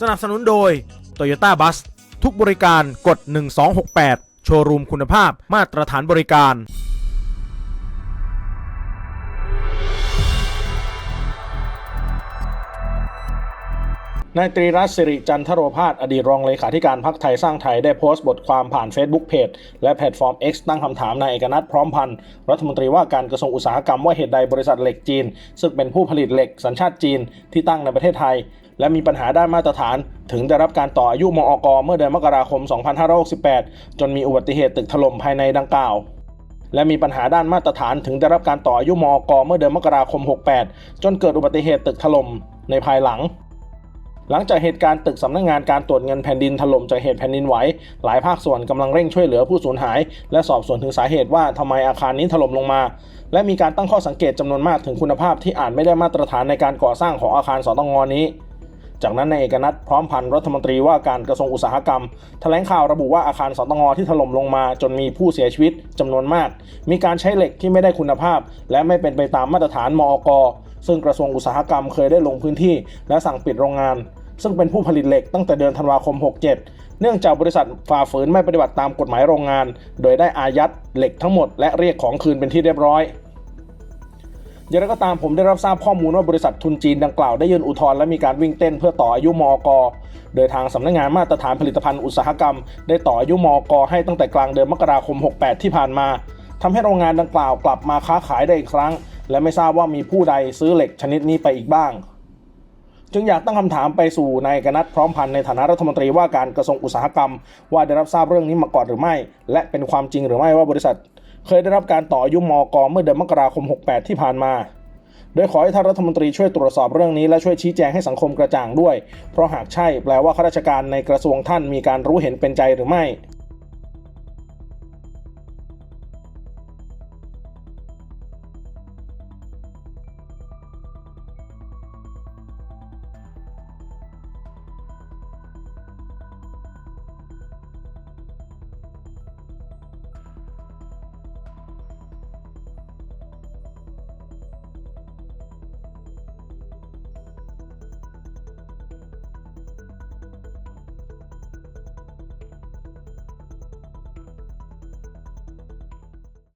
สนับสนุนโดย Toyota Bus ทุกบริการกด 1268 โชว์รูมคุณภาพมาตรฐานบริการ นายตรีรัตน์สิริจันทโรพาสอดีตรองเลขาธิการพรรคไทยสร้างไทยได้โพสต์บทความผ่าน Facebook Page และแพลตฟอร์ม X ตั้งคำถามนายเอกนัทพร้อมพันธ์รัฐมนตรีว่าการกระทรวงอุตสาหกรรมว่าเหตุใดบริษัทเหล็กจีน ซึ่งเป็นผู้ผลิตเหล็กสัญชาติจีนที่ตั้งในประเทศไทย และมีปัญหาด้านมาตรฐาน ถึงได้รับการต่ออายุมอกเมื่อเดือนมกราคม 2568 จนมีอุบัติเหตุตึกถล่มภายในดังกล่าว และมีปัญหาด้านมาตรฐาน ถึงได้รับการต่ออายุมอกเมื่อเดือนมกราคม 68 จนเกิดอุบัติเหตุตึกถล่มในภายหลังหลังจากเหตุการณ์ตึกสำนักงานการตรวจเงินแผ่นดินถล่มจากเหตุแผ่นดินไหว หลายภาคส่วนกำลังเร่งช่วยเหลือผู้สูญหาย และสอบสวนถึงสาเหตุว่าทำไมอาคารนี้ถล่มลงมา และมีการตั้งข้อสังเกตจำนวนมากถึงคุณภาพที่อาจไม่ได้มาตรฐานในการก่อสร้างของอาคารสตงนี้ จากนั้นในายเอกนัทพร้อมพันธ์รัฐมนตรีว่าการกระทรวงอุตสาหกรรม แถลงข่าวระบุว่าอาคารสตงที่ถล่มลงมาจนมีผู้เสียชีวิตจำนวนมาก มีการใช้เหล็กที่ไม่ได้คุณภาพ และไม่เป็นไปตามมาตรฐานมอกซึ่งกระทรวงอุตสาหกรรมเคยได้ลงพื้นที่ และสั่งปิดโรงงาน ซึ่งเป็นผู้ผลิตเหล็กตั้งแต่เดือนธันวาคม 67 เนื่องจากบริษัทฝ่าฝืนไม่ปฏิบัติตามกฎหมายโรงงาน โดยได้อายัดเหล็กทั้งหมดและเรียกของคืนเป็นที่เรียบร้อย อย่างไรก็ตามผมได้รับทราบข้อมูลว่าบริษัททุนจีนดังกล่าวได้ยื่นอุทธรณ์และมีการวิ่งเต้นเพื่อต่ออายุมอกโดยทางสำนักงานมาตรฐานผลิตภัณฑ์อุตสาหกรรม ได้ต่ออายุมอกให้ตั้งแต่กลางเดือนมกราคม 68 ที่ผ่านมาทำให้โรงงานดังกล่าวกลับมาค้าขายได้อีกครั้ง และไม่ทราบว่ามีผู้ใดซื้อเหล็กชนิดนี้ไปอีกบ้าง จึงอยากตั้งคำถามไปสู่นายกนัทพร้อมพันธ์ในฐานะรัฐมนตรีว่าการกระทรวงอุตสาหกรรม ว่าได้รับทราบเรื่องนี้มาก่อนหรือไม่ และเป็นความจริงหรือไม่ว่าบริษัท เคยได้รับการต่ออายุมอกเมื่อเดือนมกราคม 68 ที่ผ่านมา โดยขอให้ท่านรัฐมนตรีช่วยตรวจสอบเรื่องนี้และช่วยชี้แจงให้สังคมกระจ่างด้วย เพราะหากใช่แปลว่าข้าราชการในกระทรวงท่านมีการรู้เห็นเป็นใจหรือไม่